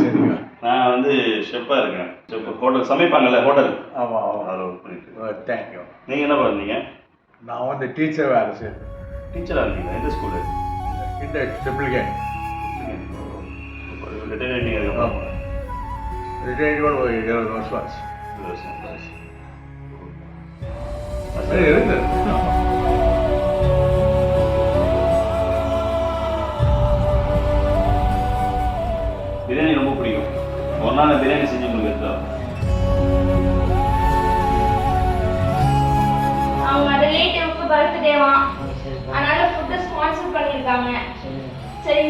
செய்றீங்க நான் வந்து ஷெஃப்பாக இருக்கேன். ஷெஃப் ஹோட்டல் சமைப்பாங்கல்ல ஹோட்டல் ஆமாம் ஆமாம் அதில் ஒர்க் பண்ணிட்டு தேங்க்யூ நீங்கள் என்ன பண்ணீங்க? நான் வந்து டீச்சர் வேலை செய்கிறேன் டீச்சராக இருந்தீங்க எந்த ஸ்கூலு இந்த ட்ரிபிள் கேட் ரிட்டையர் ஆமாம் ரிட்டையர்ட் ஒரு இருபது வருஷம் ஆச்சு. சரி இருக்கு பிரியாணி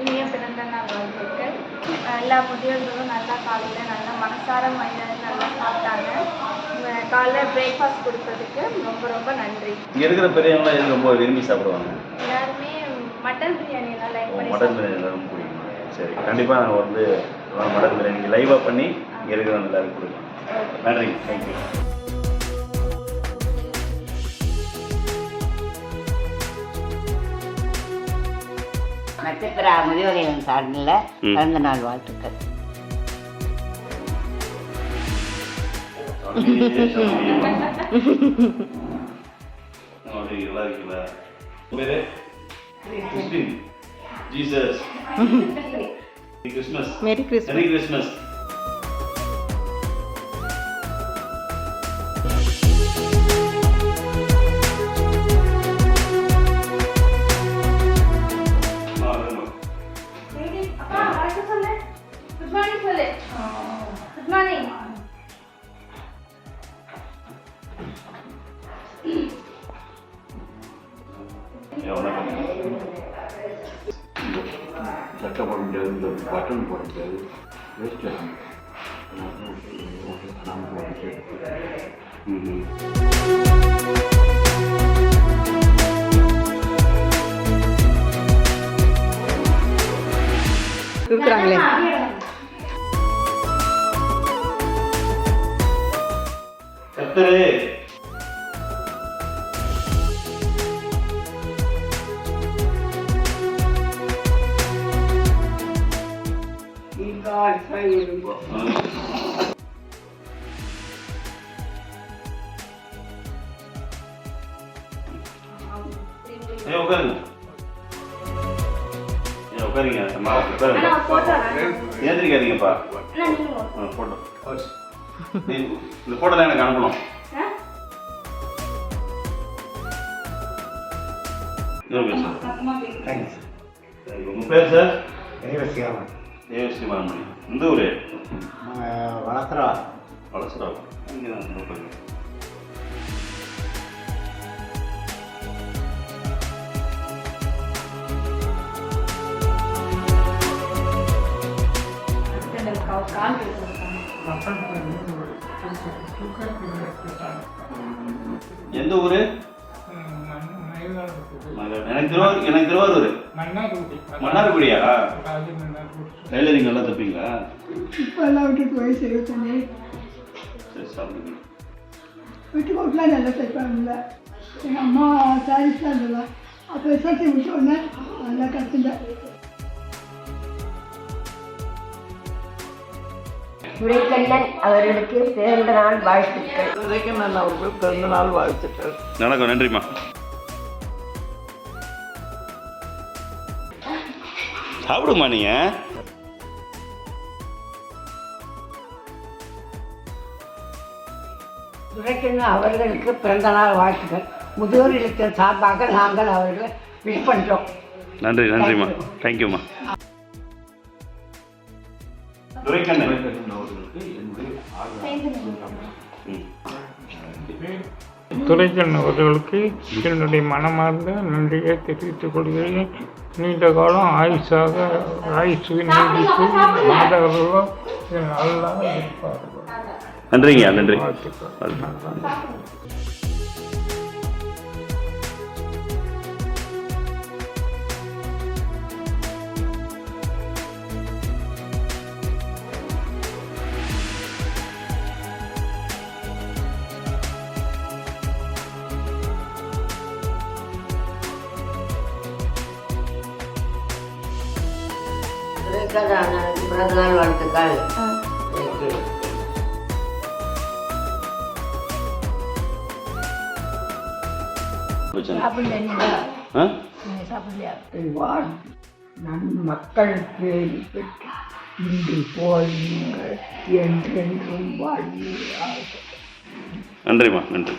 இனிய பிறந்த நாள் வாழ்த்துக்கள். எல்லா முதியோர்களும் நல்லா காலையில் நல்லா மனசார மனிதர்கள் நல்லா சாப்பிட்டாங்க. காலைல பிரேக்ஃபாஸ்ட் கொடுத்ததுக்கு ரொம்ப ரொம்ப நன்றி. இங்கே இருக்கிற பெரியவங்களாம் எது ரொம்ப விரும்பி சாப்பிடுவாங்க? எல்லாருமே மட்டன் பிரியாணி எல்லாம் லைக் பண்ணி மட்டன் பிரியாணி எல்லாரும் பிடிக்கும் சரி கண்டிப்பாக நாங்கள் வந்து மட்டன் பிரியாணி லைவாக பண்ணி இங்கே இருக்கிறவங்க எல்லாருக்கும் கொடுக்கலாம். நன்றி. தேங்க்யூ நட்சத்திர முதியோரின் சார்பில். பிறந்த நாள் வாழ்த்துக்கள். ஜீசஸ் கிறிஸ்மஸ் மேரி கிறிஸ்மஸ் சட்டை போட முடியாது இந்த பட்டன் போட முடியாது வேஸ்ட் இருக்கிறாங்களே கத்தரு ஏய் உட்காருங்க ஏய் உட்காருங்க ஏந்திரிக்காதீங்கப்பா அண்ணா நீங்க ஆ போட்டோ இந்த போட்டோ தான் எனக்கு அனுப்பணும் உங்க பேர் சார் கைவசியாமன் தேவஸ்ரீ மாமணி இந்த ஊரு? வளர்த்துறா வளசரா இங்கே தான் எந்த ஊரு. எனக்கு திருவாரூர் எனக்கு திருவாரூர். மன்னார்குடியா? டெய்லரிங் நல்லா தப்பீங்களா இப்போல்லாம் விட்டுட்டு வயசு இருபத்தஞ்சு சரி சாப்பிடுங்க. நல்லா தைப்பாங்கல்ல எங்கள் அம்மா சாரீஸ் தான் இருந்ததா அப்போ எஸ்எல்சி முடிச்ச உடனே நல்லா கற்றுட்டேன் துரைக்கண்ணன் அவர்களுக்கு பிறந்த நாள் வாழ்த்துக்கள். துரைக்கண்ணன் பிறந்த நாள் வாழ்த்துக்கள். வணக்கம் நன்றிம்மா. சாப்பிடுமா நீங்க துரைக்கண்ணன் அவர்களுக்கு பிறந்த நாள் வாழ்த்துக்கள். முதியோர் இல்லத்தின் சார்பாக நாங்கள் அவர்களை விஷ் பண்ணுறோம் நன்றி நன்றிம்மா. தேங்க்யூம்மா துரைக்கண்ணன் அவர்களுக்கு என்னுடைய ஆதரவு ம். துரைக்கண்ண் அவர்களுக்கு என்னுடைய மனமார்ந்த நன்றியை தெரிவித்துக் கொள்கிறேன். நீண்ட காலம் ஆயுஷாக ஆயுசு நீடித்து மாதவர்களோ நல்லா இருப்பார்கள். நன்றிங்க நன்றி. பிறந்தநாள் வாழ்த்துக்கள். தேங்க்யூ ஆ. வாழ் நன் மக்கள் பேர் பெற்று இன்று போல் நீங்கள் என்றென்றும் வாழ்வீர்கள் நன்றிம்மா நன்றி.